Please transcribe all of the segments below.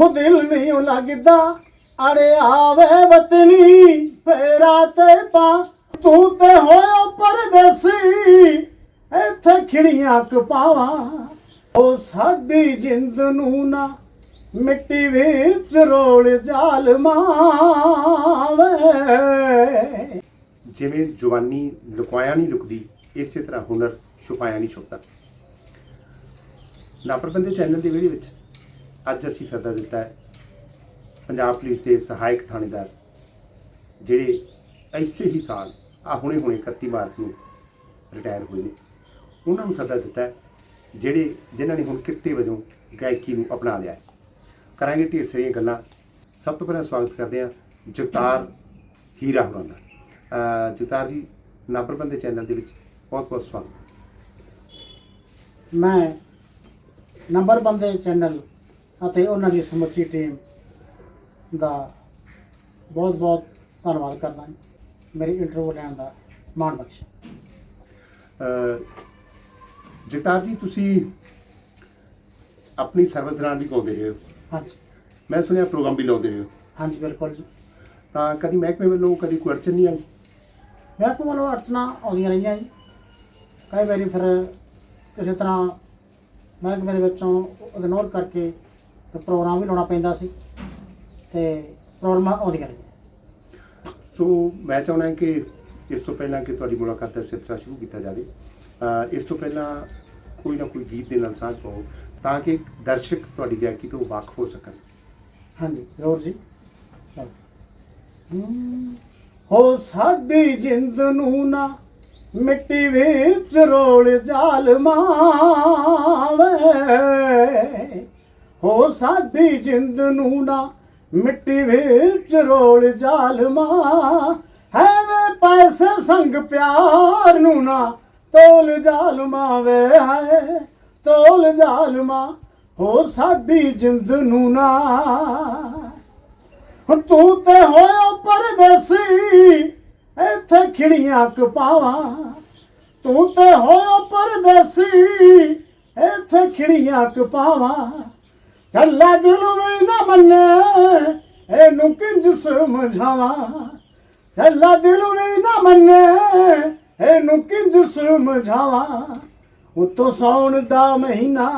ਹੋ ਦਿਲ ਨਹੀਂ ਓ ਲੱਗਦਾ। ਅੜੇ ਆਵੇ ਵਤਨੀ, ਫੇਰਾ ਤੇ ਪਾ। ਤੂੰ ਤੇ ਹੋਇਓ ਪਰਦੇਸੀ, ਇੱਥੇ ਖਿੜੀਆਂ ਕਪਾਵਾਂ ਉਹ ਸਾਡੀ ਜਿੰਦ ਨੂੰ ਨਾ ਮਿੱਟੀ ਵਿੱਚ ਰੋਲ ਜਾਲਮਾਵੇ ਜਿਵੇਂ ਜਵਾਨੀ ਲੁਕਾਇਆ ਨਹੀਂ ਰੁਕਦੀ ਇਸੇ ਤਰ੍ਹਾਂ ਹੁਨਰ ਛੁਪਾਇਆ ਨਹੀਂ ਛੁਪਦਾ। ਨਾਪਰਬੰਦੇ ਚੈਨਲ ਦੀ ਵੀਡੀਓ ਵਿੱਚ ਅੱਜ ਅਸੀਂ ਸੱਦਾ ਦਿੱਤਾ ਹੈ ਪੰਜਾਬ ਪੁਲਿਸ ਦੇ ਸਹਾਇਕ ਥਾਣੇਦਾਰ, ਜਿਹੜੇ ਐਸੇ ਹੀ ਸਾਲ ਆ ਹੁਣੇ ਹੁਣੇ 31 ਮਾਰਚ ਨੂੰ ਰਿਟਾਇਰ ਹੋਏ ਨੇ। ਉਹਨਾਂ ਨੂੰ ਸੱਦਾ ਦਿੱਤਾ ਹੈ, ਜਿਹੜੇ ਜਿਨ੍ਹਾਂ ਨੇ ਹੁਣ ਕਿੱਤੇ ਵਜੋਂ ਗਾਇਕੀ ਨੂੰ ਅਪਣਾ ਲਿਆ ਹੈ। ਕਰਾਂਗੇ ਢੇਰ ਸਾਰੀਆਂ ਗੱਲਾਂ। ਸਭ ਤੋਂ ਪਹਿਲਾਂ ਸਵਾਗਤ ਕਰਦੇ ਹਾਂ ਜਗਤਾਰ ਹੀਰਾ ਹੋਰਾਂ ਦਾ। ਜਗਤਾਰ ਜੀ ਨਾਬਰਬੰਦੇ ਚੈਨਲ ਦੇ ਵਿੱਚ ਬਹੁਤ ਬਹੁਤ ਸਵਾਗਤ। ਮੈਂ ਨੰਬਰ ਬੰਦੇ ਚੈਨਲ ਅਤੇ ਉਹਨਾਂ ਦੀ ਸਮੁੱਚੀ ਟੀਮ ਦਾ ਬਹੁਤ ਬਹੁਤ ਧੰਨਵਾਦ ਕਰਦਾ ਹਾਂ ਮੇਰੀ ਇੰਟਰਵਿਊ ਲੈਣ ਦਾ ਮਾਣ ਬਖਸ਼ ਜਗਤਾਰ ਜੀ ਤੁਸੀਂ ਆਪਣੀ ਸਰਵਿਸ ਦੌਰਾਨ ਵੀ ਗਾਉਂਦੇ ਰਹੇ ਹੋ। ਹਾਂਜੀ। ਮੈਂ ਸੁਣਿਆ ਪ੍ਰੋਗਰਾਮ ਵੀ ਲਾਉਂਦੇ ਰਹੇ ਹੋ। ਹਾਂਜੀ ਬਿਲਕੁਲ ਜੀ। ਤਾਂ ਕਦੀ ਮਹਿਕਮੇ ਵੱਲੋਂ ਕਦੀ ਕੋਈ ਅੜਚਨ ਨਹੀਂ ਆਈ? ਮੈਂ ਕੋਲ ਵੱਲੋਂ ਅੜਚਣਾ ਆਉਂਦੀਆਂ ਰਹੀਆਂ ਜੀ। ਕਈ ਵਾਰੀ ਫਿਰ ਕਿਸੇ ਤਰ੍ਹਾਂ ਮਹਿਕਮੇ ਦੇ ਵਿੱਚੋਂ ਇਗਨੋਰ ਕਰਕੇ ਤੇ ਪ੍ਰੋਗਰਾਮ ਵੀ ਲਾਉਣਾ ਪੈਂਦਾ ਸੀ ਤੇ ਪ੍ਰੋਬਲਮਾਂ ਆਉਂਦੀਆਂ ਰਹੀਆਂ ਸੋ ਮੈਂ ਚਾਹੁੰਦਾ ਕਿ ਇਸ ਤੋਂ ਪਹਿਲਾਂ ਕਿ ਤੁਹਾਡੀ ਮੁਲਾਕਾਤ ਦਾ ਸਿਲਸਿਲਾ ਸ਼ੁਰੂ ਕੀਤਾ ਜਾਵੇ। ਇਸ ਤੋਂ ਪਹਿਲਾਂ ਕੋਈ ਨਾ ਕੋਈ ਗੀਤ ਦੇ ਨਾਲ ਸਾਂਝ ਪਾਓ ਤਾਂ ਕਿ ਦਰਸ਼ਕ ਤੁਹਾਡੀ ਗਾਇਕੀ ਤੋਂ ਵਾਕਿਫ ਹੋ ਸਕਣ। ਹਾਂਜੀ ਜ਼ਰੂਰ ਜੀ। ਹੋ ਸਾਡੀ ਜਿੰਦ ਨੂੰ ਨਾ ਮਿੱਟੀ ਵਿੱਚ ਰੋਲ ਜਾਲਮਾਵੇ ਹੋ ਸਾਡੀ ਜਿੰਦ ਨੂੰ ਨਾ ਮਿੱਟੀ ਵਿੱਚ ਰੋਲ ਜਾਲਮਾ ਹੈ ਵੇ ਪੈਸੇ ਸੰਗ ਪਿਆਰ ਨੂੰ ਨਾ ਤੋਲ ਜਾਲਮਾ ਵੇ ਹੈ ਤੋਲ ਜਾਲਮਾ ਹੋ ਸਾਡੀ ਜਿੰਦ ਨੂੰ ਨਾ। ਹੁਣ ਤੂੰ ਤੇ ਹੋਇਓ ਪਰਦੇਸੀ, ਇੱਥੇ ਖਿੜੀਆਂ ਕਪਾਵਾਂ ਤੂੰ ਤੇ ਹੋਇਆ ਪਰਦੇਸੀ, ਇੱਥੇ ਖਿੜੀਆਂ ਕਪਾਵਾਂ ਚੱਲਾ ਦਿਲ ਵੀ ਨਾ ਮੰਨੇ, ਇਹਨੂੰ ਕਿੰਜ ਸਮਝਾਵਾਂ? ਚੱਲਾ ਦਿਲ ਵੀ ਨਾ ਮੰਨੇ, ਇਹਨੂੰ ਕਿੰਜ ਸਮਝਾਵਾਂ? ਉਤੋਂ ਸੌਣ ਦਾ ਮਹੀਨਾ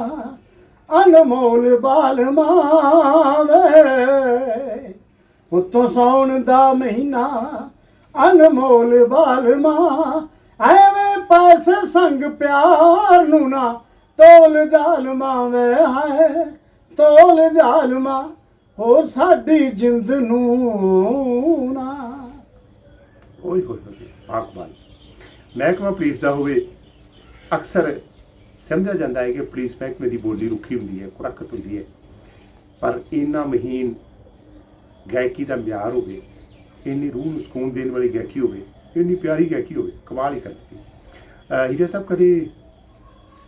ਅਨਮੋਲ ਬਾਲ ਮਾਵੇ। ਉਤੋਂ ਸੌਣ ਦਾ ਮਹੀਨਾ ਅਨਮੋਲ ਬਾਲ ਮਾ, ਐਵੇਂ ਪੈਸੇ ਸੰਗ ਪਿਆਰ ਨੂੰ ਨਾ ਤੋਲ ਜਾਲ ਮਾਵੇ, ਹਾਏ। ਤੋਲ ਜ਼ਾਲਮਾ, ਹੋਰ ਸਾਡੀ ਜਿੰਦ ਨੂੰ ਨਾ। ਓਏ ਹੋਏ ਹੋਏ ਆਕਬਾਲ ਮਹਿਕਮਾ ਪੁਲਿਸ ਦਾ ਹੋਵੇ, ਅਕਸਰ ਸਮਝਿਆ ਜਾਂਦਾ ਹੈ ਕਿ ਪੁਲਿਸ ਮਹਿਕਮੇ ਦੀ ਬੋਲੀ ਰੁੱਖੀ ਹੁੰਦੀ ਹੈ ਕੁਰੱਖਤ ਹੁੰਦੀ ਹੈ। ਪਰ ਇੰਨਾ ਮਹੀਨ ਗਾਇਕੀ ਦਾ ਮਿਆਰ ਹੋਵੇ, ਇੰਨੀ ਰੂਹ ਨੂੰ ਸਕੂਨ ਦੇਣ ਵਾਲੀ ਗਾਇਕੀ ਹੋਵੇ, ਇੰਨੀ ਪਿਆਰੀ ਗਾਇਕੀ ਹੋਵੇ, ਕਮਾਲ ਹੀ ਕਰ ਦਿੱਤੀ। ਹੀਰਾ ਹੀਰੇ ਸਾਹਿਬ, ਕਦੇ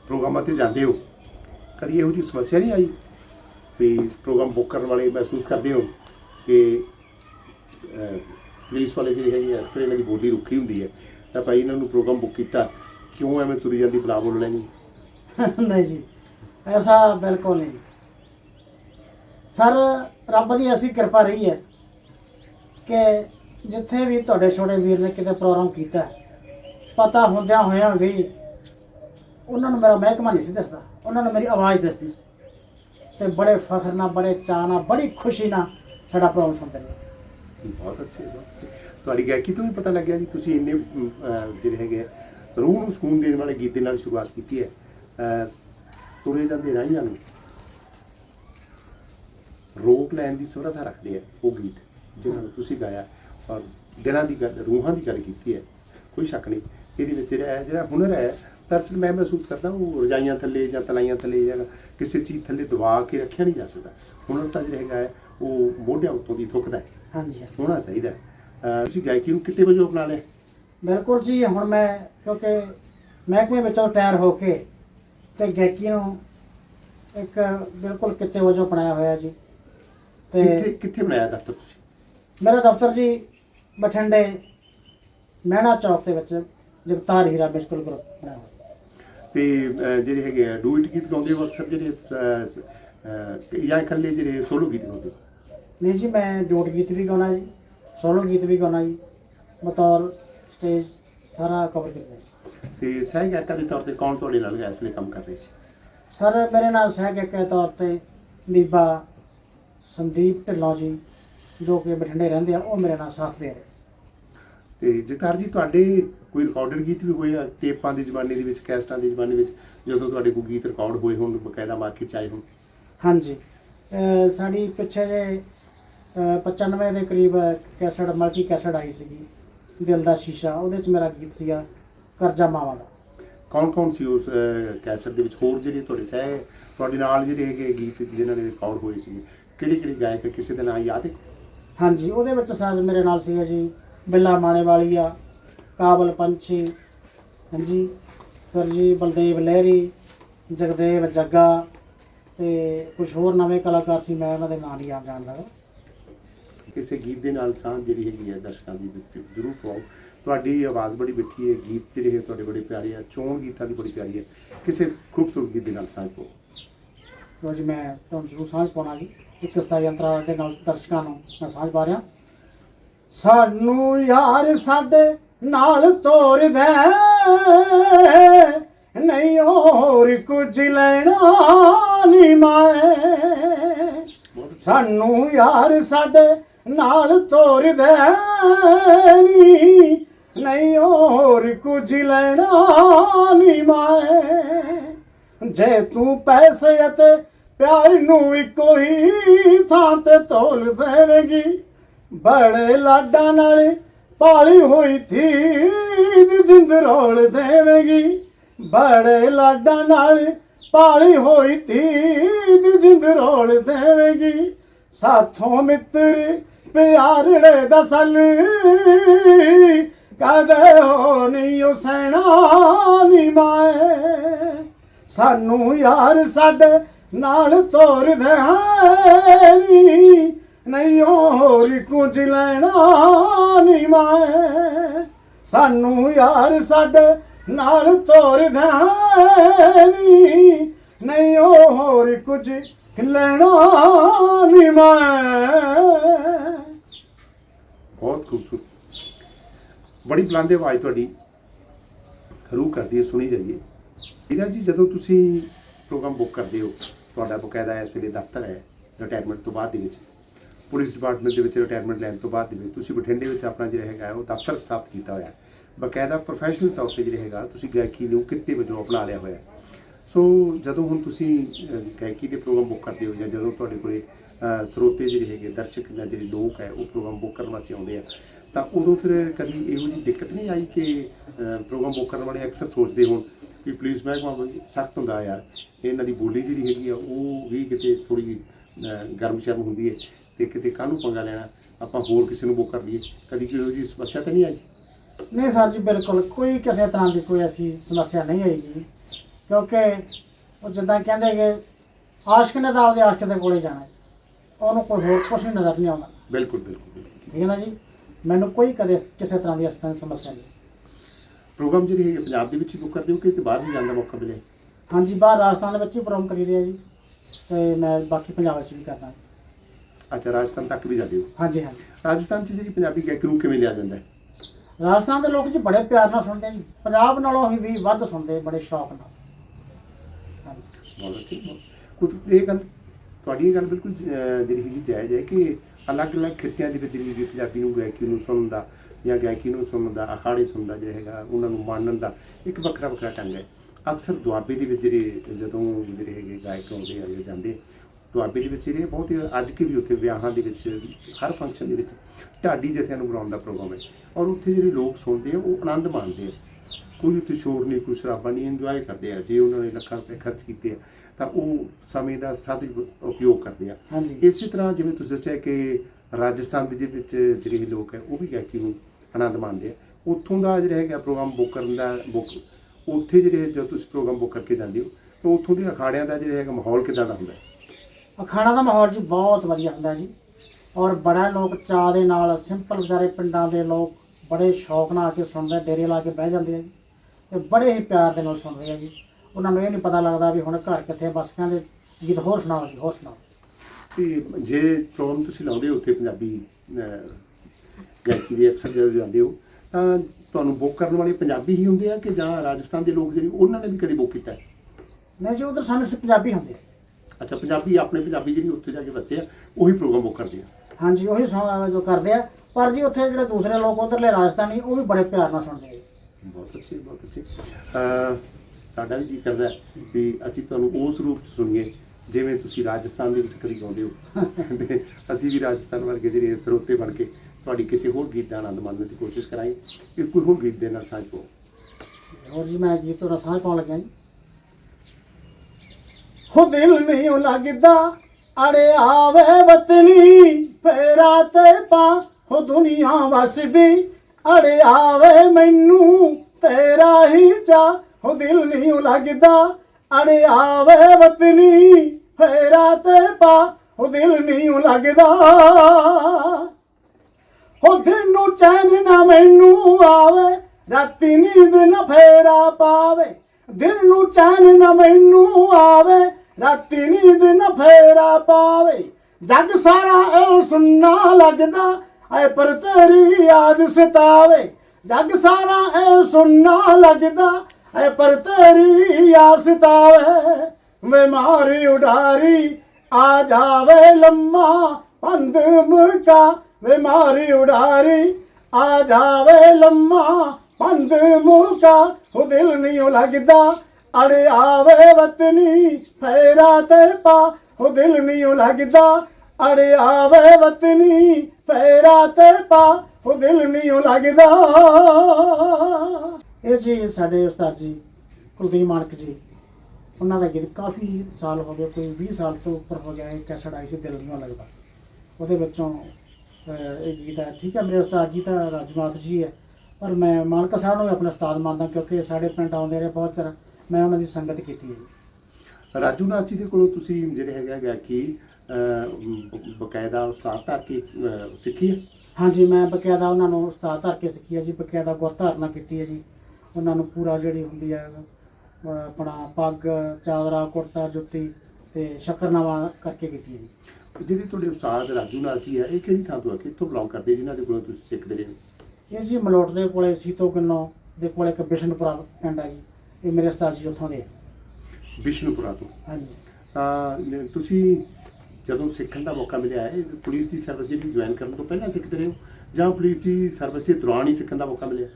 ਪ੍ਰੋਗਰਾਮਾਂ ਤੇ ਜਾਂਦੇ ਹੋ? ਕਦੀ ਇਹੋ ਜਿਹੀ ਸਮੱਸਿਆ ਨਹੀਂ ਆਈ? ਵੀ ਪ੍ਰੋਗਰਾਮ ਬੁੱਕ ਕਰਨ ਵਾਲੇ ਮਹਿਸੂਸ ਕਰਦੇ ਹੋ ਕਿ ਪੁਲਿਸ ਵਾਲੇ ਜਿਹੜੇ ਹੈਗੇ ਆ, ਅਕਸਰ ਇਹਨਾਂ ਦੀ ਬੋਲੀ ਰੁੱਖੀ ਹੁੰਦੀ ਹੈ। ਤਾਂ ਭਾਈ ਇਹਨਾਂ ਨੂੰ ਪ੍ਰੋਗਰਾਮ ਬੁੱਕ ਕੀਤਾ ਕਿਉਂ ਐਵੇਂ ਤੁਰੀ ਜਾਂਦੀ ਬਲਾ ਬੋਲ ਲੈਣੀ ਨਹੀਂ ਜੀ ਐਸਾ ਬਿਲਕੁਲ ਨਹੀਂ। ਸਰ ਰੱਬ ਦੀ ਐਸੀ ਕਿਰਪਾ ਰਹੀ ਹੈ ਕਿ ਜਿੱਥੇ ਵੀ ਤੁਹਾਡੇ ਛੋਟੇ ਵੀਰ ਨੇ ਕਿਤੇ ਪ੍ਰੋਗਰਾਮ ਕੀਤਾ ਪਤਾ ਹੁੰਦਿਆਂ ਹੋਇਆਂ ਵੀ ਉਹਨਾਂ ਨੂੰ ਮੇਰਾ ਮਹਿਕਮਾ ਨਹੀਂ ਸੀ ਦੱਸਦਾ ਉਹਨਾਂ ਨੂੰ ਮੇਰੀ ਆਵਾਜ਼ ਦੱਸਦੀ ਸੀ। ਤੇ ਬੜੇ ਫਖਰ ਨਾਲ ਬੜੇ ਚਾਅ ਨਾਲ ਬੜੀ ਖੁਸ਼ੀ ਨਾਲ ਸਾਡਾ ਪ੍ਰੋਗਰਾਮ ਸੁਣਦੇ ਨੇ ਬਹੁਤ ਅੱਛੇ ਬਹੁਤ ਅੱਛੇ। ਤੁਹਾਡੀ ਗਾਇਕੀ ਤੋਂ ਵੀ ਪਤਾ ਲੱਗਿਆ ਜੀ ਤੁਸੀਂ ਇੰਨੇ ਅਹ, ਜਿਹੜੇ ਹੈਗੇ ਆ, ਰੂਹ ਨੂੰ ਸਕੂਨ ਦੇਣ ਵਾਲੇ ਗੀਤ ਦੇ ਨਾਲ ਸ਼ੁਰੂਆਤ ਕੀਤੀ ਹੈ। ਅਹ, ਤੁਰੇ ਜਾਂਦੇ ਰਾਹੀਆਂ ਨੂੰ। ਰੋਕ ਲੈਣ ਦੀ ਸਮਰੱਥਾ ਰੱਖਦੇ ਆ ਉਹ ਗੀਤ ਜਿਹਨਾਂ ਨੂੰ ਤੁਸੀਂ ਗਾਇਆ ਔਰ ਦਿਲਾਂ ਦੀ ਗੱਲ ਰੂਹਾਂ ਦੀ ਗੱਲ ਕੀਤੀ ਹੈ। ਕੋਈ ਸ਼ੱਕ ਨਹੀਂ ਇਹਦੇ ਵਿੱਚ ਜਿਹੜਾ ਹੈ ਜਿਹੜਾ ਹੁਨਰ ਹੈ ਦਰਅਸਲ ਮੈਂ ਮਹਿਸੂਸ ਕਰਦਾ ਉਹ ਰਜਾਈਆਂ ਥੱਲੇ ਜਾਂ ਤਲਾਈਆਂ ਥੱਲੇ ਜਾਂ ਕਿਸੇ ਚੀਜ਼ ਥੱਲੇ ਦਬਾ ਕੇ ਰੱਖਿਆ ਨਹੀਂ ਜਾ ਸਕਦਾ। ਹੁਨਰ ਤਾਂ ਜਿਹੜਾ ਹੈਗਾ ਹੈ ਉਹ ਮੋਢਿਆਂ ਉੱਤੋਂ ਦੀ ਥੁੱਕਦਾ ਹੈ। ਹਾਂਜੀ। ਹੋਣਾ ਚਾਹੀਦਾ ਹੈ। ਤੁਸੀਂ ਗਾਇਕੀ ਨੂੰ ਕਿਤੇ ਵਜੋਂ ਅਪਣਾ ਲਿਆ? ਬਿਲਕੁਲ ਜੀ ਹੁਣ ਮੈਂ ਕਿਉਂਕਿ ਮਹਿਕਮੇ ਵਿੱਚੋਂ ਰਿਟਾਇਰ ਹੋ ਕੇ ਤੇ ਗਾਇਕੀ ਨੂੰ ਇੱਕ ਬਿਲਕੁਲ ਕਿੱਤੇ ਵਜੋਂ ਅਪਣਾਇਆ ਹੋਇਆ ਜੀ। ਕਿੱਥੇ ਤੇ ਕਿੱਥੇ ਬਣਾਇਆ ਦਫ਼ਤਰ ਤੁਸੀਂ? ਮੇਰਾ ਦਫ਼ਤਰ ਜੀ ਬਠਿੰਡੇ ਮਹਿਣਾ ਚੌਕ ਦੇ ਵਿੱਚ ਜਗਤਾਰ ਹੀਰਾ ਬਿਸਕੁਲ ਗਰੁੱਪ ਬਣਾਇਆ ਹੋਇਆ। ਤੇ ਜਿਹੜੇ ਹੈਗੇ ਆ ਡੂਇਟ ਗੀਤ ਗਾਉਂਦੇ ਹੋ ਅਕਸਰ ਜਿਹੜੇ ਜਾਂ ਇਕੱਲੇ ਜਿਹੜੇ ਸੋਲੋ ਗੀਤ ਗਾਉਂਦੇ? ਨਹੀਂ ਜੀ ਮੈਂ ਜੋੜ ਗੀਤ ਵੀ ਗਾਉਣਾ ਜੀ ਸੋਲੋ ਗੀਤ ਵੀ ਗਾਉਣਾ ਜੀ ਬਤੌਰ ਸਟੇਜ ਸਾਰਾ ਕਵਰ ਕੀਤਾ ਤੇ ਸਹਿ ਗਾਇਕਾਂ ਦੇ ਤੌਰ ਤੇ ਕੌਣ ਤੁਹਾਡੇ ਨਾਲ ਇਸ ਵੇਲੇ ਕੰਮ ਕਰ ਰਹੇ ਸੀ? ਸਰ ਮੇਰੇ ਨਾਲ ਸਹਿਗਾਇਕ ਦੇ ਤੌਰ ਤੇ ਬੀਬਾ ਸੰਦੀਪ ਢਿੱਲੋਂ ਜੀ ਜੋ ਕਿ ਬਠਿੰਡੇ ਰਹਿੰਦੇ ਆ ਉਹ ਮੇਰੇ ਨਾਲ ਸਾਥ ਦੇ ਰਹੇ ਤੇ ਜਗਤਾਰ ਜੀ ਤੁਹਾਡੇ ਕੋਈ ਰਿਕਾਰਡਡ ਗੀਤ ਵੀ ਹੋਏ ਆ ਟੇਪਾਂ ਦੀ ਜ਼ਮਾਨੇ ਦੇ ਵਿੱਚ ਕੈਸਟਾਂ ਦੀ ਜ਼ਮਾਨੇ ਵਿੱਚ ਜਦੋਂ ਤੁਹਾਡੇ ਕੋਈ ਗੀਤ ਰਿਕਾਰਡ ਹੋਏ ਹੋਣ ਬਕਾਇਦਾ ਮਾਰਕੀਟ 'ਚ ਆਏ ਹੋਣ? ਹਾਂਜੀ। ਅਹ ਸਾਡੀ ਪਿੱਛੇ ਜੇ 95 ਦੇ ਕਰੀਬ ਕੈਸਟ ਮਲਟੀ ਕੈਸਟ ਆਈ ਸੀਗੀ ਦਿਲ ਦਾ ਸ਼ੀਸ਼ਾ ਉਹਦੇ ਚ ਮੇਰਾ ਗੀਤ ਸੀਗਾ ਕਰਜ਼ਾ ਮਾਵਾ ਦਾ। ਕੌਣ ਕੌਣ ਸੀ ਉਸ ਕੈਸਟ ਦੇ ਵਿੱਚ? ਹੋਰ ਜਿਹੜੇ ਤੁਹਾਡੇ ਸਹਿ ਤੁਹਾਡੇ ਨਾਲ ਜਿਹੜੇ ਹੈਗੇ ਗੀਤ ਜਿਨ੍ਹਾਂ ਨੇ ਰਿਕਾਰਡ ਹੋਏ ਸੀ ਕਿਹੜੀ ਕਿਹੜੀ ਗਾਇਕ ਕਿਸੇ ਦਾ ਨਾਮ ਯਾਦ ਹੈ? ਹਾਂਜੀ ਉਹਦੇ ਵਿੱਚ ਸਾਜ ਮੇਰੇ ਨਾਲ ਸੀਗਾ ਜੀ ਬਿੱਲਾ ਮਾਣੇ ਵਾਲੀਆ ਕਾਬਲ ਪੰਛੀ ਹਾਂਜੀ ਫਿਰ ਜੀ ਬਲਦੇਵ ਲਹਿਰੀ ਜਗਦੇਵ ਜੱਗਾ ਤੇ ਕੁਝ ਹੋਰ ਨਵੇਂ ਕਲਾਕਾਰ ਸੀ ਮੈਂ ਉਹਨਾਂ ਦੇ ਨਾਂ ਨਹੀਂ ਯਾਦ ਜਾਣਦਾ ਕਿਸੇ ਗੀਤ ਦੇ ਨਾਲ ਸਾਂਝ ਜਿਹੜੀ ਹੈਗੀ ਹੈ ਦਰਸ਼ਕਾਂ ਦੀ ਜ਼ਰੂਰ ਪਾਓ। ਤੁਹਾਡੀ ਆਵਾਜ਼ ਬੜੀ ਮਿੱਠੀ ਹੈ ਗੀਤ ਜਿਹੜੇ ਤੁਹਾਡੇ ਬੜੇ ਪਿਆਰੇ ਆ ਚੋਣ ਗੀਤਾਂ ਦੀ ਬੜੀ ਪਿਆਰੀ ਹੈ। ਕਿਸੇ ਖੂਬਸੂਰਤ ਗੀਤ ਦੇ ਨਾਲ ਸਾਂਝ ਪਾਓ। ਲੋ ਜੀ ਮੈਂ ਤੁਹਾਨੂੰ ਜ਼ਰੂਰ ਸਾਂਝ ਪਾਉਣਾ ਜੀ। ਇੱਕ ਸਤਾਈ ਅੰਤਰਾ ਦੇ ਨਾਲ ਦਰਸ਼ਕਾਂ ਨੂੰ ਮੈਂ ਸਾਂਝ ਪਾ ਰਿਹਾ। ਸਾਨੂੰ ਯਾਰ ਸਾਡੇ ਨਾਲ ਤੋਰਦਾ ਨਹੀਂ ਹੋਰ ਕੁਝ ਲੈਣਾ ਨੀ ਮੈਂ। ਸਾਨੂੰ ਯਾਰ ਸਾਡੇ ਨਾਲ ਤੋਰਦਾ ਨੀ। ਨਹੀਂ ਹੋਰ ਕੁਝ ਲੈਣਾ ਨੀ ਮੈਂ। ਜੇ ਤੂੰ ਪੈਸੇ ਅਤੇ ਪਿਆਰ ਨੂੰ ਇੱਕੋ ਹੀ ਥਾਂ ਤੇ ਤੋਲ ਦੇਵੇਂਗੀ ਬੜੇ ਲਾਡਾਂ ਨਾਲ ਪਾਲੀ ਹੋਈ ਥੀ ਦੀ ਜਿੰਦ ਦੇਵੇਂਗੀ। ਬੜੇ ਲਾਡਾਂ ਨਾਲ ਪਾਲੀ ਹੋਈ ਥੀ ਦੀ ਰੋਲ ਦੇਵੇਂਗੀ। ਸਾਥੋਂ ਮਿੱਤਰ ਪਿਆਰੜੇ ਦਾ ਸਲ ਕਦੇ ਹੋ ਨਹੀਂ, ਉਹ ਸੈਣਾ ਨੀ ਮਾਏ। ਸਾਨੂੰ ਯਾਰ ਸਾਡੇ ਨਾਲ ਤੋਰਦੇ ਹਾਂ ਨਹੀਂ ਹੋਰ ਕੁਝ ਲੈਣਾ ਨੀ ਮਾਏ ਸਾਨੂੰ ਯਾਰ ਸਾਡੇ ਨਾਲ ਤੋਰਦੇ ਨਹੀਂ ਨਹੀਂ ਹੋਰ ਕੁਝ ਲੈਣਾ ਨੀ ਮੈਂ। ਬਹੁਤ ਖੂਬਸੂਰਤ। ਬੜੀ ਬੁਲੰਦ ਆਵਾਜ਼ ਤੁਹਾਡੀ ਰੂਹ ਕਰਦੀ ਹੈ, ਸੁਣੀ ਜਾਈਏ ਵੀਰਾ ਜੀ, ਜਦੋਂ ਤੁਸੀਂ ਪ੍ਰੋਗਰਾਮ ਬੁੱਕ ਕਰਦੇ ਹੋ, ਤੁਹਾਡਾ ਬਕਾਇਦਾ ਇਸ ਵੇਲੇ ਦਫ਼ਤਰ ਹੈ ਰਿਟਾਇਰਮੈਂਟ ਤੋਂ ਬਾਅਦ ਦੇ ਵਿੱਚ। ਪੁਲਿਸ ਡਿਪਾਰਟਮੈਂਟ ਦੇ ਵਿੱਚ ਰਿਟਾਇਰਮੈਂਟ ਲੈਣ ਤੋਂ ਬਾਅਦ ਦੇ ਵਿੱਚ ਤੁਸੀਂ ਬਠਿੰਡੇ ਵਿੱਚ ਆਪਣਾ ਜਿਹੜਾ ਹੈਗਾ ਉਹ ਦਫ਼ਤਰ ਸਥਾਪਿਤ ਕੀਤਾ ਹੋਇਆ ਹੈ। ਬਕਾਇਦਾ ਪ੍ਰੋਫੈਸ਼ਨਲ ਤੌਰ ਤੇ ਜਿਹੜਾ ਹੈਗਾ, ਤੁਸੀਂ ਗਾਇਕੀ ਨੂੰ ਕਿੱਤੇ ਵਜੋਂ ਅਪਣਾ ਲਿਆ ਹੋਇਆ ਸੋ ਜਦੋਂ ਹੁਣ ਤੁਸੀਂ ਗਾਇਕੀ ਦੇ ਪ੍ਰੋਗਰਾਮ ਬੁੱਕ ਕਰਦੇ ਹੋ ਜਾਂ ਜਦੋਂ ਤੁਹਾਡੇ ਕੋਲੇ ਸਰੋਤੇ ਜਿਹੜੇ ਹੈਗੇ, ਦਰਸ਼ਕ ਜਾਂ ਜਿਹੜੇ ਲੋਕ ਹੈ, ਉਹ ਪ੍ਰੋਗਰਾਮ ਬੁੱਕ ਕਰਨ ਵਾਸਤੇ ਆਉਂਦੇ ਆ, ਤਾਂ ਉਦੋਂ ਫਿਰ ਕਦੀ ਇਹੋ ਜਿਹੀ ਦਿੱਕਤ ਨਹੀਂ ਆਈ ਕਿ ਪ੍ਰੋਗਰਾਮ ਬੁੱਕ ਕਰਨ ਵਾਲੇ ਅਕਸਰ ਸੋਚਦੇ ਹੋਣ ਵੀ ਪੁਲਿਸ ਮਹਿਕਮਾ ਸਖਤ ਹੁੰਦਾ ਯਾਰ, ਇਹਨਾਂ ਦੀ ਬੋਲੀ ਜਿਹੜੀ ਹੈਗੀ ਆ, ਉਹ ਵੀ ਕਿਤੇ ਥੋੜੀ ਗਰਮ ਸ਼ਰਮ ਹੁੰਦੀ ਹੈ। ਤੇ ਕਿਤੇ ਕਾਹਨੂੰ ਪੰਗਾ ਲੈਣਾ ਆਪਾਂ ਹੋਰ ਕਿਸੇ ਨੂੰ ਬੁੱਕ ਕਰ ਲਈਏ। ਕਦੀ ਕੋਈ ਇਹੋ ਜਿਹੀ ਸਮੱਸਿਆ ਤਾਂ ਨਹੀਂ ਆਈ? ਨਹੀਂ ਸਰ ਜੀ ਬਿਲਕੁਲ। ਕੋਈ ਕਿਸੇ ਤਰ੍ਹਾਂ ਦੀ ਕੋਈ ਐਸੀ ਸਮੱਸਿਆ ਨਹੀਂ ਹੋਏਗੀ ਕਿਉਂਕਿ ਉਹ ਜਿੱਦਾਂ ਕਹਿੰਦੇ ਕਿ ਆਸ਼ਕ ਨੇ ਤਾਂ ਆਪਦੇ ਆਸ਼ਕ ਦੇ ਕੋਲੇ ਜਾਣਾ। ਹੈ। ਉਹਨੂੰ ਕੋਈ ਹੋਰ ਕੁਛ ਨਹੀਂ ਨਜ਼ਰ ਨਹੀਂ ਆਉਂਦਾ। ਬਿਲਕੁਲ ਬਿਲਕੁਲ ਠੀਕ ਹੈ ਨਾ ਜੀ? ਮੈਨੂੰ ਕੋਈ ਕਦੇ ਕਿਸੇ ਤਰ੍ਹਾਂ ਦੀ ਦੀ ਸਮੱਸਿਆ ਨਹੀਂ। ਪ੍ਰੋਗਰਾਮ ਜਿਹੜੇ ਹੈਗੇ ਪੰਜਾਬ ਦੇ ਵਿੱਚ ਹੀ ਬੁੱਕ ਕਰਦੇ ਹੋ ਕਿ ਤੇ ਬਾਹਰ ਵੀ ਜਾਣ ਦਾ ਮੌਕਾ ਮਿਲੇ? ਹਾਂਜੀ ਬਾਹਰ ਰਾਜਸਥਾਨ ਦੇ ਵਿੱਚ ਹੀ ਪ੍ਰੋਗਰਾਮ ਕਰੀਦੇ ਆ ਜੀ। ਤੇ ਮੈਂ ਬਾਕੀ ਪੰਜਾਬ ਵਿੱਚ ਵੀ ਕਰਦਾ। ਅੱਛਾ ਰਾਜਸਥਾਨ ਤੱਕ ਵੀ ਜਾਂਦੇ ਹੋ? ਹਾਂਜੀ ਹਾਂਜੀ। ਰਾਜਸਥਾਨ 'ਚ ਜਿਹੜੀ ਪੰਜਾਬੀ ਗਾਇਕੀ ਨੂੰ ਕਿਵੇਂ ਲਿਆ ਜਾਂਦਾ ਹੈ? ਰਾਜਸਥਾਨ ਦੇ ਲੋਕ ਜੀ ਬੜੇ ਪਿਆਰ ਨਾਲ ਸੁਣਦੇ ਜੀ। ਪੰਜਾਬ ਨਾਲੋਂ ਹੀ ਵੀ ਵੱਧ ਸੁਣਦੇ ਬੜੇ ਸ਼ੌਕ ਨਾਲ। ਹਾਂਜੀ ਬਹੁਤ ਅੱਛੀ ਕੁਝ ਇਹ ਗੱਲ ਤੁਹਾਡੀ ਇਹ ਗੱਲ ਬਿਲਕੁਲ ਅਹ, ਜਿਹੜੀ ਹੈਗੀ ਜਾਇਜ਼ ਹੈ ਕਿ ਅਲੱਗ-ਅਲੱਗ ਖਿੱਤਿਆਂ ਦੇ ਵਿੱਚ ਜਿਹੜੀ ਹੈਗੀ ਪੰਜਾਬੀ ਨੂੰ ਗਾਇਕੀ ਨੂੰ ਸੁਣਨ ਦਾ ਜਾਂ ਗਾਇਕੀ ਨੂੰ ਸੁਣਨ ਦਾ ਅਖਾੜੇ ਸੁਣਨ ਦਾ ਜਿਹੜਾ ਹੈਗਾ ਉਹਨਾਂ ਨੂੰ ਮਾਣਨ ਦਾ ਇੱਕ ਵੱਖਰਾ ਵੱਖਰਾ ਢੰਗ ਹੈ। ਅਕਸਰ ਦੁਆਬੇ ਦੇ ਵਿੱਚ ਜਿਹੜੇ ਜਦੋਂ ਜਿਹੜੇ ਹੈਗੇ ਗਾਇਕ ਆਉਂਦੇ ਆ ਜਾਂ ਜਾਂਦੇ ਦੁਆਬੇ ਦੇ ਵਿੱਚ ਜਿਹੜੇ ਬਹੁਤ ਹੀ ਅੱਜ ਕੇ ਵੀ ਉੱਥੇ ਵਿਆਹਾਂ ਦੇ ਵਿੱਚ ਹਰ ਫੰਕਸ਼ਨ ਦੇ ਵਿੱਚ ਢਾਡੀ ਜਥਿਆਂ ਨੂੰ ਬੁਲਾਉਣ ਦਾ ਪ੍ਰੋਗਰਾਮ ਹੈ। ਔਰ ਉੱਥੇ ਜਿਹੜੇ ਲੋਕ ਸੁਣਦੇ ਆ ਉਹ ਆਨੰਦ ਮਾਣਦੇ ਆ। ਕੋਈ ਉੱਥੇ ਸ਼ੋਰ ਨਹੀਂ ਕੋਈ ਸ਼ਰਾਬਾਂ ਨਹੀਂ ਇੰਜੋਏ ਕਰਦੇ ਆ। ਜੇ ਉਹਨਾਂ ਨੇ ਲੱਖਾਂ ਰੁਪਏ ਖਰਚ ਕੀਤੇ ਆ ਤਾਂ ਉਹ ਸਮੇਂ ਦਾ ਸਦ ਉਪਯੋਗ ਕਰਦੇ ਆ। ਹਾਂਜੀ। ਇਸੇ ਤਰ੍ਹਾਂ ਜਿਵੇਂ ਤੁਸੀਂ ਦੱਸਿਆ ਕਿ ਰਾਜਸਥਾਨ ਦੇ ਵਿੱਚ ਜਿਹੜੇ ਲੋਕ ਹੈ ਉਹ ਵੀ ਗਾਇਕੀ ਨੂੰ ਆਨੰਦ ਮਾਣਦੇ ਆ। ਉੱਥੋਂ ਦਾ ਜਿਹੜਾ ਹੈਗਾ ਪ੍ਰੋਗਰਾਮ ਬੁੱਕ ਕਰਨ ਦਾ ਬੁੱਕ ਉੱਥੇ ਜਿਹੜੇ ਜਦੋਂ ਤੁਸੀਂ ਪ੍ਰੋਗਰਾਮ ਬੁੱਕ ਕਰਕੇ ਜਾਂਦੇ ਹੋ ਤਾਂ ਉੱਥੋਂ ਦੇ ਅਖਾੜਿਆਂ ਦਾ ਜਿਹੜਾ ਹੈਗਾ ਮਾਹੌਲ ਕਿਦਾਂ ਦਾ ਹੁੰਦਾ ਹੈ? ਅਖਾੜਾ ਦਾ ਮਾਹੌਲ ਜੀ ਬਹੁਤ ਵਧੀਆ ਹੁੰਦਾ ਜੀ। ਔਰ ਬੜਾ ਲੋਕ ਚਾਅ ਦੇ ਨਾਲ ਸਿੰਪਲ ਵਿਚਾਰੇ ਪਿੰਡਾਂ ਦੇ ਲੋਕ ਬੜੇ ਸ਼ੌਕ ਨਾਲ ਆ ਕੇ ਸੁਣਦੇ ਡੇਰੇ ਲਾ ਕੇ ਬਹਿ ਜਾਂਦੇ ਆ ਜੀ। ਤੇ ਬੜੇ ਹੀ ਪਿਆਰ ਦੇ ਨਾਲ ਸੁਣਦੇ ਆ ਜੀ। ਉਹਨਾਂ ਨੂੰ ਇਹ ਨਹੀਂ ਪਤਾ ਲੱਗਦਾ ਵੀ ਹੁਣ ਘਰ ਕਿੱਥੇ ਬਸ ਕਹਿੰਦੇ ਗੀਤ ਹੋਰ ਸੁਣਾਓ ਜੀ ਹੋਰ ਸੁਣਾਓ। ਤੇ ਜੇ ਪ੍ਰੋਗਰਾਮ ਤੁਸੀਂ ਲਾਉਂਦੇ ਹੋ ਉੱਥੇ ਪੰਜਾਬੀ ਗਾਇਕੀ ਦੇ ਅਕਸਰ ਜਦੋਂ ਜਾਂਦੇ ਹੋ ਤਾਂ ਤੁਹਾਨੂੰ ਬੁੱਕ ਕਰਨ ਵਾਲੇ ਪੰਜਾਬੀ ਹੀ ਹੁੰਦੇ ਆ ਕਿ ਜਾਂ ਰਾਜਸਥਾਨ ਦੇ ਲੋਕ ਜਿਹੜੇ ਉਹਨਾਂ ਨੇ ਵੀ ਕਦੇ ਬੁੱਕ ਕੀਤਾ? ਨਹੀਂ ਜੀ ਉਧਰ ਸਾਨੂੰ ਸਿਰਫ ਪੰਜਾਬੀ ਹੁੰਦੇ ਅੱਛਾ ਪੰਜਾਬੀ ਆਪਣੇ ਪੰਜਾਬੀ ਜਿਹੜੀ ਉੱਥੇ ਜਾ ਕੇ ਵਸੇ ਆ ਉਹੀ ਪ੍ਰੋਗਰਾਮ ਬੁੱਕ ਕਰਦੇ ਆ। ਹਾਂਜੀ ਉਹੀ ਸੁਣ- ਜੋ ਕਰਦੇ ਆ। ਪਰ ਜੀ ਉੱਥੇ ਜਿਹੜੇ ਦੂਸਰੇ ਲੋਕ ਉਧਰਲੇ ਰਾਜਸਥਾਨੀ ਉਹ ਵੀ ਬੜੇ ਪਿਆਰ ਨਾਲ ਸੁਣਦੇ ਆ। ਬਹੁਤ ਅੱਛੇ ਬਹੁਤ ਅੱਛੇ। ਅਹ, ਸਾਡਾ ਵੀ ਜੀ ਕਰਦਾ ਹੈ ਵੀ ਅਸੀਂ ਤੁਹਾਨੂੰ ਉਸ ਰੂਪ ਚ ਸੁਣੀਏ ਜਿਵੇਂ ਤੁਸੀਂ ਰਾਜਸਥਾਨ ਦੇ ਵਿੱਚ ਕਦੀ ਗਾਉਂਦੇ ਹੋ। ਤੇ ਅਸੀਂ ਵੀ ਰਾਜਸਥਾਨ ਵਰਗੇ ਜਿਹੜੇ ਸਰੋਤੇ ਬਣ ਕੇ ਤੁਹਾਡੀ ਕਿਸੇ ਹੋਰ ਗੀਤ ਦਾ ਆਨੰਦ ਮਾਣਨ ਦੀ ਕੋਸ਼ਿਸ਼ ਕਰਾਂਗੇ। ਕਿ ਕੋਈ ਹੋਰ ਗੀਤ ਦੇ ਨਾਲ ਸਾਂਝ ਪਾਓ। ਹੋਰ ਜੀ ਮੈਂ ਗੀਤ ਤੋਂ ਸਾਂਝ ਪਾਉਣ ਲੱਗਿਆ ਜੀ। ਹੋ ਦਿਲ ਨਹੀਂ ਲੱਗਦਾ। ਅੜੇ ਆਵੇ ਵਤਨੀ, ਫੇਰਾ ਤੇ ਪਾ। ਹੋ ਦੁਨੀਆ ਵਸਦੀ, ਅੜੇ ਆਵੇ ਮੈਨੂੰ, ਤੇਰਾ ਹੀ ਚਾ। ਹੋ ਦਿਲ ਨਹੀਂ ਲੱਗਦਾ, ਅੜੇ ਆਵੇ ਵਤਨੀ, ਫੇਰਾ ਤੇ ਪਾ। ਹੋ ਦਿਲ ਨਹੀਂ ਲੱਗਦਾ। ਹੋ ਦਿਨ ਨੂੰ ਚੈਨ ਨਾ ਮੈਨੂੰ ਆਵੇ, ਰਾਤੀ ਨੀਂਦ ਨਾ ਫੇਰਾ ਪਾਵੇ। ਦਿਨ ਨੂੰ ਚੈਨ ਨਾ ਮੈਨੂੰ ਆਵੇ ਰਾਤੀ ਨੀਂਦ ਨਾ ਫੇਰਾ ਪਾਵੇ। ਜੱਗ ਸਾਰਾ ਇਹ ਸੁੰਨਾ ਲੱਗਦਾ ਐ ਪਰ ਤੇਰੀ ਯਾਦ ਸਤਾਵੇ। ਜੱਗ ਸਾਰਾ ਇਹ ਸੁੰਨਾ ਲੱਗਦਾ ਐ ਪਰ ਤੇਰੀ ਯਾਦ ਸਤਾਵੇ। ਵੇ ਮਾਰੀ ਉਡਾਰੀ, ਆ ਜਾਵੇ ਲੰਮਾ ਪੰਦ ਮੁਕਾ ਵੇ ਮਾਰੀ ਉਡਾਰੀ, ਆ ਜਾਵੇ ਲੰਮਾ ਪੰਦ ਮੁਕਾ ਉਹ ਦਿਲ ਨਹੀਂ ਉਹ ਲੱਗਦਾ ਅੜੇ ਆਵੇ ਵਤਨੀ, ਫੇਰਾ ਤੇ ਪਾ, ਉਹ ਦਿਲ ਨਹੀਂ ਲੱਗਦਾ। ਅੜੇ ਆਵੇ ਵਤਨੀ, ਫੇਰਾ ਤੇ ਪਾ, ਉਹ ਦਿਲ ਨਹੀਂ ਲੱਗਦਾ। ਇਹ ਜੀ ਸਾਡੇ ਉਸਤਾਦ ਜੀ, ਕੁਲਦੀਪ ਮਾਨਕ ਜੀ। ਉਹਨਾਂ ਦਾ ਗੀਤ ਕਾਫੀ ਸਾਲ ਹੋ ਗਏ, ਕੋਈ 20 ਸਾਲ ਤੋਂ ਉੱਪਰ ਹੋ ਗਿਆ, ਇਹ ਕੈਸਟ ਆਈ ਸੀ, ਦਿਲ ਨਹੀਂ ਲੱਗਦਾ। ਉਹਦੇ ਵਿੱਚੋਂ ਇਹ ਗੀਤ ਹੈ। ਠੀਕ ਹੈ ਮੇਰੇ ਉਸਤਾਦ ਜੀ, ਤਾਂ ਰਾਜਮਾਤ ਜੀ ਹੈ। ਪਰ ਮੈਂ ਮਾਨਕ ਸਾਹਿਬ ਨੂੰ ਵੀ ਆਪਣਾ ਉਸਤਾਦ ਮੰਨਦਾ, ਕਿਉਂਕਿ ਸਾਡੇ ਪਿੰਡ ਆਉਂਦੇ ਰਹੇ ਬਹੁਤ ਚਿਰ। ਮੈਂ ਉਹਨਾਂ ਦੀ ਸੰਗਤ ਕੀਤੀ ਹੈ ਜੀ। ਰਾਜੂ ਨਾਥ ਜੀ ਦੇ ਕੋਲੋਂ ਤੁਸੀਂ ਜਿਹੜੇ ਹੈਗਾ ਗਾਇਕੀ ਅਹ, ਬ- ਬਕਾਇਦਾ ਉਸਤਾਦ ਧਾਰ ਕੇ ਅਹ, ਸਿੱਖੀ ਹੈ? ਹਾਂਜੀ ਮੈਂ ਬਕਾਇਦਾ ਉਹਨਾਂ ਨੂੰ ਉਸਤਾਦ ਧਰ ਕੇ ਸਿੱਖੀ ਹੈ ਜੀ ਬਕਾਇਦਾ ਗੁਰ ਧਾਰਨਾ ਕੀਤੀ ਹੈ ਜੀ। ਉਹਨਾਂ ਨੂੰ ਪੂਰਾ ਜਿਹੜੀ ਹੁੰਦੀ ਹੈ ਅਹ, ਆਪਣਾ ਪੱਗ ਚਾਦਰਾ ਕੁੜਤਾ ਜੁੱਤੀ ਤੇ ਸ਼ਕਰਨਾਮਾ ਕਰਕੇ ਕੀਤੀ ਹੈ ਜੀ। ਜਿਹੜੇ ਤੁਹਾਡੇ ਉਸਤਾਦ ਰਾਜੂ ਨਾਥ ਜੀ ਹੈ ਇਹ ਕਿਹੜੀ ਥਾਂ ਤੋਂ ਆ? ਕਿੱਥੋਂ ਬਿਲੋਂਗ ਕਰਦੇ ਜਿਨ੍ਹਾਂ ਦੇ ਕੋਲੋਂ ਤੁਸੀਂ ਸਿੱਖਦੇ ਰਹੇ ਹੋ? ਇਹ ਜੀ ਮਲੋਟ ਦੇ ਕੋਲੇ ਸੀਤੋ ਕਿੰਨੋ ਦੇ ਕੋਲੇ ਇੱਕ ਬਿਸ਼ਨਪੁਰਾ ਪਿੰਡ ਹੈ ਜੀ। ਇਹ ਮੇਰੇ ਉਸਤਾਦ ਜੀ ਉੱਥੋਂ ਦੇ ਆ। ਵਿਸ਼ਨੂਪੁਰਾ ਤੋਂ? ਹਾਂਜੀ। ਤਾਂ ਨ- ਤੁਸੀਂ ਜਦੋਂ ਸਿੱਖਣ ਦਾ ਮੌਕਾ ਮਿਲਿਆ ਹੈ ਇਹ ਪੁਲਿਸ ਦੀ ਸਰਵਿਸ ਜਿਹੜੀ ਜੁਆਇਨ ਕਰਨ ਤੋਂ ਪਹਿਲਾਂ ਸਿੱਖਦੇ ਰਹੇ ਹੋ ਜਾਂ ਪੁਲਿਸ ਦੀ ਸਰਵਿਸ ਦੇ ਦੌਰਾਨ ਹੀ ਸਿੱਖਣ ਦਾ ਮੌਕਾ ਮਿਲਿਆ?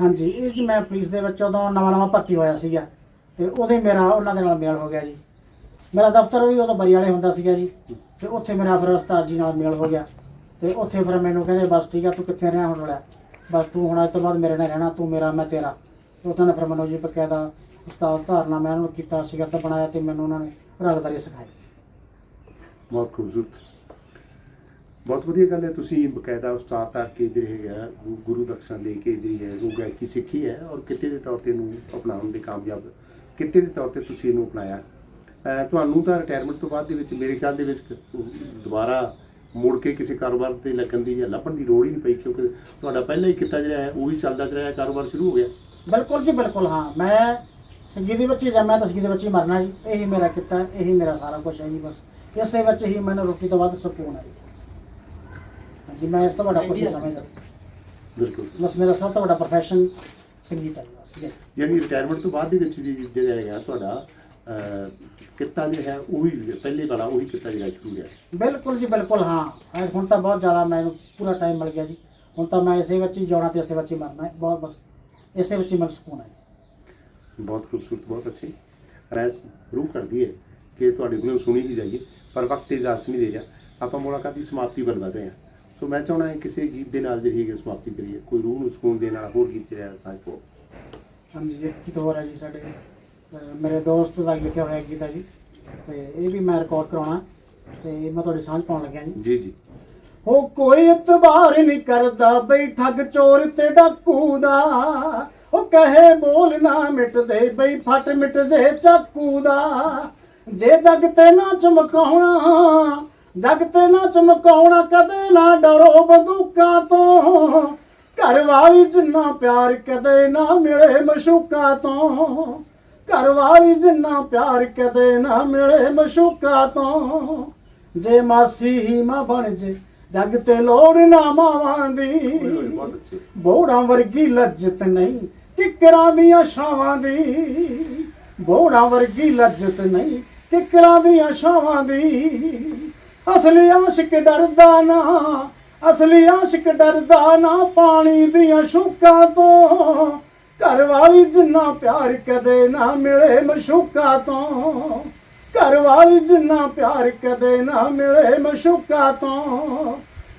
ਹਾਂਜੀ ਇਹ ਜੀ ਮੈਂ ਪੁਲਿਸ ਦੇ ਵਿੱਚ ਉਦੋਂ ਨਵਾਂ ਨਵਾਂ ਭਰਤੀ ਹੋਇਆ ਸੀਗਾ ਤੇ ਉਹਦੇ ਮੇਰਾ ਉਹਨਾਂ ਦੇ ਨਾਲ ਮੇਲ ਹੋ ਗਿਆ ਜੀ। ਮੇਰਾ ਦਫ਼ਤਰ ਵੀ ਉਦੋਂ ਬਰੀ ਵਾਲੇ ਹੁੰਦਾ ਸੀਗਾ ਜੀ ਤੇ ਉੱਥੇ ਮੇਰਾ ਫਿਰ ਉਸਤਾਦ ਜੀ ਨਾਲ ਮੇਲ ਹੋ ਗਿਆ। ਤੇ ਉੱਥੇ ਫਿਰ ਮੈਨੂੰ ਕਹਿੰਦੇ ਬਸ ਠੀਕ ਆ ਤੂੰ ਕਿੱਥੇ ਰਿਹਾ ਹੁਣ ਵਾਲਾ ਬਸ ਤੂੰ ਹੁਣ ਅੱਜ ਤੋਂ ਬਾਅਦ ਮੇਰੇ ਨਾਲ ਰਹਿਣਾ ਤੂੰ ਮੇਰਾ ਮੈਂ ਤੇਰਾ। ਉਹਨਾਂ ਨੇ ਫਿਰ ਮੈਨੂੰ ਜੀ ਬਕਾਇਦਾ ਉਸਤਾਦ ਧਾਰਨਾ ਮੈਂ ਉਹਨਾਂ ਨੂੰ ਕੀਤਾ ਸਿਗਰਟ ਬਣਾਇਆ ਤੇ ਮੈਨੂੰ ਉਹਨਾਂ ਨੇ ਰਾਗਦਾਰੀ ਸਿਖਾਈ। ਬਹੁਤ ਖੂਬਸੂਰਤ। ਬਹੁਤ ਵਧੀਆ ਗੱਲ ਹੈ, ਤੁਸੀਂ ਬਕਾਇਦਾ ਉਸਤਾਦ ਤੱਕ ਕੇ ਜਿਹੜੇ ਹੈਗਾ ਗੁਰੂ ਦਕਸ਼ਨਾ ਦੇ ਕੇ ਜਿਹੜੀ ਹੈ ਉਹ ਗਾਇਕੀ ਸਿੱਖੀ ਹੈ ਔਰ ਕਿਤੇ ਦੇ ਤੌਰ ਤੇ ਇਹਨੂੰ ਅਪਣਾਉਣ ਦੇ ਕਾਮਯਾਬ, ਕਿਤੇ ਦੇ ਤੌਰ ਤੇ ਤੁਸੀਂ ਇਹਨੂੰ ਅਪਣਾਇਆ। ਤੁਹਾਨੂੰ ਤਾਂ ਰਿਟਾਇਰਮੈਂਟ ਤੋਂ ਬਾਅਦ ਦੇ ਵਿੱਚ ਮੇਰੇ ਖਿਆਲ ਦੇ ਵਿੱਚ ਦੁਬਾਰਾ ਮੁੜ ਕੇ ਕਿਸੇ ਕਾਰੋਬਾਰ ਤੇ ਲੱਗਣ ਦੀ ਜਾਂ ਲੱਭਣ ਦੀ ਲੋੜ ਹੀ ਨਹੀਂ ਪਈ ਕਿਉਂਕਿ ਤੁਹਾਡਾ ਪਹਿਲਾਂ ਹੀ ਕਿੱਤਾ ਜਿਹੜਾ ਹੈ, ਉਹੀ ਚੱਲਦਾ ਚ ਰਿਹਾ, ਕਾਰੋਬਾਰ ਸ਼ੁਰੂ ਹੋ ਗਿਆ। ਬਿਲਕੁਲ ਜੀ ਬਿਲਕੁਲ ਹਾਂ। ਮੈਂ ਸੰਗੀਤ ਦੇ ਵਿੱਚ ਹੀ ਜੰਮਿਆ ਤਾਂ ਸੰਗੀਤ ਦੇ ਵਿੱਚ ਹੀ ਮਰਨਾ ਜੀ। ਇਹੀ ਮੇਰਾ ਕਿੱਤਾ ਇਹੀ ਮੇਰਾ ਸਾਰਾ ਕੁਝ ਹੈ ਜੀ ਬਸ। ਇਸੇ ਵਿੱਚ ਹੀ ਮੈਨੂੰ ਰੋਟੀ ਤੋਂ ਵੱਧ ਸਕੂਨ ਹੈ ਜੀ। ਮੈਂ ਇਸ ਤੋਂ ਵੱਡਾ ਕੁਝ ਨਹੀਂ ਸਮਝਦਾ। ਬਿਲਕੁਲ। ਬਸ ਮੇਰਾ ਸਭ ਤੋਂ ਵੱਡਾ ਪ੍ਰੋਫੈਸ਼ਨ ਸੰਗੀਤ ਹੈ ਜੀ। ਯਾਨੀ ਰਿਟਾਇਰਮੈਂਟ ਤੋਂ ਬਾਅਦ ਦੇ ਵਿੱਚ ਵੀ ਜਿਹੜਾ ਹੈਗਾ ਤੁਹਾਡਾ ਕਿੱਤਾ ਜਿਹੜਾ ਹੈ ਉਹ ਵੀ ਪਹਿਲੇ ਵਾਲਾ ਉਹੀ ਕਿੱਤਾ ਜਿਹੜਾ ਸ਼ੁਰੂ ਹੋਇਆ। ਬਿਲਕੁਲ ਜੀ ਬਿਲਕੁਲ ਹਾਂ। ਹੁਣ ਤਾਂ ਬਹੁਤ ਜ਼ਿਆਦਾ ਮੈਨੂੰ ਪੂਰਾ ਟਾਈਮ ਮਿਲ ਗਿਆ ਜੀ। ਹੁਣ ਤਾਂ ਮੈਂ ਇਸੇ ਵਿੱਚ ਹੀ ਜਾਣਾ ਤੇ ਇਸੇ ਵਿੱਚ ਹੀ ਮਰਨਾ ਹੈ। ਬਹੁਤ ਬਸ। ਇਸੇ ਵਿੱਚ ਹੀ ਮੈਨੂੰ ਸਕੂਨ ਹੈ। ਬਹੁਤ ਖੂਬਸੂਰਤ ਬਹੁਤ ਅੱਛੀ ਰੈਸ ਰੂਹ ਕਰਦੀ ਹੈ ਕਿ ਤੁਹਾਡੇ ਕੋਲੋਂ ਸੁਣੀ ਹੀ ਜਾਈਏ ਪਰ ਵਕਤ ਇਜਾਜ਼ਤ ਨਹੀਂ ਦੇ ਰਿਹਾ। ਆਪਾਂ ਮੁਲਾਕਾਤ ਦੀ ਸਮਾਪਤੀ ਵੱਲ ਵਧ ਰਹੇ ਹਾਂ। ਸੋ ਮੈਂ ਚਾਹਣਾ ਹੈ ਕਿਸੇ ਗੀਤ ਦੇ ਨਾਲ ਜਿਹੜੀ ਹੈ ਸਮਾਪਤੀ ਕਰੀਏ। ਕੋਈ ਰੂਹ ਨੂੰ ਸਕੂਨ ਦੇਣ ਵਾਲਾ ਹੋਰ ਗੀਤ ਜਿਹੜਾ ਸਾਂਝ ਪੋ ਹਾਂਜੀ ਇੱਕ ਗੀਤ ਹੋਰ ਹੈ ਜੀ ਸਾਡੇ ਮੇਰੇ ਦੋਸਤ ਦਾ ਲਿਖਿਆ ਹੋਇਆ ਗੀਤ ਹੈ ਜੀ। ਤੇ ਇਹ ਵੀ ਮੈਂ ਰਿਕਾਰਡ ਕਰਾਉਣਾ। ਤੇ ਮੈਂ ਤੁਹਾਡੇ ਸਾਂਝ ਪਾਉਣ ਲੱਗਿਆ ਜੀ। ਜੀ ਜੀ। ਉਹ ਕੋਈ ਇਤਬਾਰ ਨਹੀਂ ਕਰਦਾ ਬਈ ਠੱਗ ਚੋਰ ਤੇ ਡਾਕੂ ਦਾ। ਉਹ ਕਹੇ ਬੋਲ ਨਾ ਮਿਟਦੇ ਬਈ ਫਟ ਮਿਟ ਜੇ ਚਾਕੂ ਦਾ। ਜੇ ਜਗ ਤੇ ਨਾ ਚਮਕਾਉਣਾ, ਜਗ ਤੇ ਨਾ ਚਮਕਾਉਣਾ ਕਦੇ ਨਾ ਡਰੋ ਬੰਦੂਕਾਂ ਤੋਂ। ਘਰ ਵਾਲੀ ਜਿੰਨਾ ਪਿਆਰ ਕਦੇ ਨਾ ਮਿਲੇ ਮਸ਼ੂਕਾਂ ਤੋਂ। ਘਰ ਵਾਲੀ ਜਿੰਨਾ ਪਿਆਰ ਕਦੇ ਨਾ ਮਿਲੇ ਮਸ਼ੂਕਾ ਤੋਂ। ਜੇ ਮਾਸੀ ਹੀ ਮਾਂ ਬਣ ਜੇ ਜੱਗ ਤੇ ਲੋੜ ਨਾ ਮਾਵਾਂ ਦੀ। ਬੋੜਾਂ ਵਰਗੀ ਲੱਜਤ ਨਹੀਂ ਕਿਕਰਾਂ ਦੀਆਂ ਛਾਵਾਂ ਦੀ। ਬੋੜਾਂ ਵਰਗੀ ਲੱਜਤ ਨਹੀਂ ਕਿਕਰਾਂ ਦੀਆਂ ਛਾਵਾਂ ਦੀ। ਅਸਲੀ ਆਸ਼ਿਕ ਡਰਦਾ ਨਾ ਅਸਲੀ ਆਸ਼ਿਕ ਡਰਦਾ ਨਾ ਪਾਣੀ ਦੀਆਂ ਸ਼ੁਕਾਂ ਤੋਂ। ਘਰ ਵਾਲੀ ਜਿੰਨਾ ਪਿਆਰ ਕਦੇ ਨਾ ਮਿਲੇ ਮਸ਼ੂਕਾ ਤੋਂ। ਘਰ ਵਾਲੀ ਜਿੰਨਾ ਪਿਆਰ ਕਦੇ ਨਾ ਮਿਲੇ ਮਸ਼ੂਕਾ ਤੋਂ।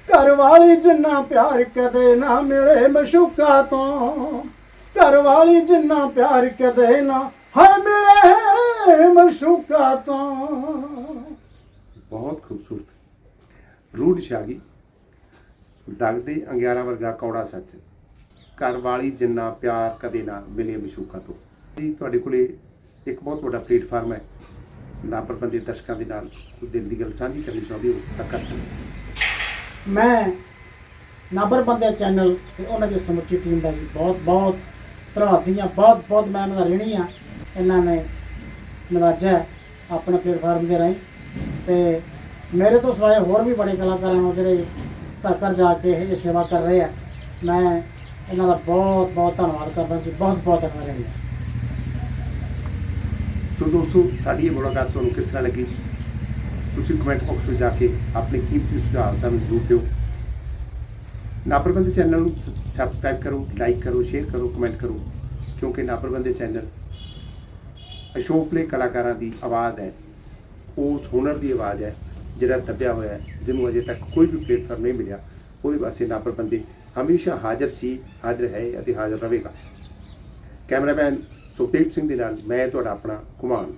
ਘਰ ਵਾਲੀ ਜਿੰਨਾ ਪਿਆਰ ਕਦੇ ਨਾ ਮਿਲੇ ਮਸ਼ੂਕਾ ਤੋਂ। ਘਰ ਵਾਲੀ ਜਿੰਨਾ ਪਿਆਰ ਕਦੇ ਨਾ ਹੈ ਮਿਲੇ ਮਸ਼ੂਕਾ ਤੋਂ। ਬਹੁਤ ਖੂਬਸੂਰਤ। ਰੂਡ ਸ਼ਾਗੀ ਦਗਦੇ ਅੰਗਿਆਰਾਂ ਵਰਗਾ ਕੌੜਾ ਸੱਚ। ਘਰ ਵਾਲੀ ਜਿੰਨਾ ਪਿਆਰ ਕਦੇ ਨਾ ਮਿਲੇ ਮਸ਼ੂਕਾ ਤੋਂ। ਜੀ, ਤੁਹਾਡੇ ਕੋਲੇ ਇੱਕ ਬਹੁਤ ਵੱਡਾ ਪਲੇਟਫਾਰਮ ਹੈ। ਨਾਪਰਬੰਦੀ ਦਰਸ਼ਕਾਂ ਦੇ ਨਾਲ ਕੋਈ ਦਿਲ ਦੀ ਗੱਲ ਸਾਂਝੀ ਕਰਨੀ ਚਾਹੁੰਦੇ ਹੋ, ਤਾਂ ਕਰ ਸਕਦੇ ਮੈਂ ਨਾਬਰ ਬੰਦੇ ਚੈਨਲ ਤੇ ਉਹਨਾਂ ਦੀ ਸਮੁੱਚੀ ਟੀਮ ਦਾ ਵੀ ਬਹੁਤ ਬਹੁਤ ਧੰਨਵਾਦੀ ਹਾਂ ਬਹੁਤ ਬਹੁਤ ਮੈਂ ਉਹਨਾਂ ਦਾ ਰਹਿਣੀ ਹਾਂ। ਇਹਨਾਂ ਨੇ ਨਵਾਜਿਆ ਆਪਣੇ ਪਲੇਟਫਾਰਮ ਦੇ ਰਾਹੀਂ। ਤੇ ਮੇਰੇ ਤੋਂ ਸਿਵਾਏ ਹੋਰ ਵੀ ਬੜੇ ਕਲਾਕਾਰਾਂ ਨੂੰ ਜਿਹੜੇ ਘਰ ਘਰ ਜਾ ਕੇ ਇਹ ਸੇਵਾ ਕਰ ਰਹੇ ਆ, ਮੈਂ ਇਹਨਾਂ ਦਾ ਬਹੁਤ ਬਹੁਤ ਧੰਨਵਾਦ ਕਰਦਾ ਜੀ। ਬਹੁਤ ਬਹੁਤ ਧੰਨਵਾਦ। ਹੈ ਸੋ ਦੋਸਤੋ, ਸਾਡੀ ਇਹ ਮੁਲਾਕਾਤ ਤੁਹਾਨੂੰ ਕਿਸ ਤਰ੍ਹਾਂ ਲੱਗੀ? ਤੁਸੀਂ ਕਮੈਂਟ ਬਾਕਸ ਵਿੱਚ ਜਾ ਕੇ ਆਪਣੇ ਕੀਮਤੀ ਸੁਝਾਅ ਸਾਨੂੰ ਜ਼ਰੂਰ ਦਿਓ। ਨਾਪਰਬੰਦੀ ਚੈਨਲ ਨੂੰ ਸਬਸਕ੍ਰਾਈਬ ਕਰੋ ਲਾਈਕ ਕਰੋ ਸ਼ੇਅਰ ਕਰੋ ਕਮੈਂਟ ਕਰੋ, ਕਿਉਂਕਿ ਨਾਪਰਬੰਦੀ ਚੈਨਲ ਅਸ਼ੋਕ ਪਲੇ ਕਲਾਕਾਰਾਂ ਦੀ ਆਵਾਜ਼ ਹੈ। ਉਸ ਹੁਨਰ ਦੀ ਆਵਾਜ਼ ਹੈ, ਜਿਹੜਾ ਦੱਬਿਆ ਹੋਇਆ ਹੈ, ਜਿਹਨੂੰ ਅਜੇ ਤੱਕ ਕੋਈ ਵੀ ਪਲੇਟਫਾਰਮ ਨਹੀਂ ਮਿਲਿਆ। ਉਹਦੇ ਵਾਸਤੇ ਨਾਪਰਬੰਦੀ ਹਮੇਸ਼ਾ ਹਾਜ਼ਰ ਸੀ, ਹਾਜ਼ਰ ਹੈ ਅਤੇ ਹਾਜ਼ਰ ਰਹੇਗਾ। ਕੈਮਰਾਮੈਨ ਸੁਖਦੇਵ ਸਿੰਘ ਦੇ ਨਾਲ ਮੈਂ ਤੁਹਾਡਾ ਆਪਣਾ ਕੁਮਾਨ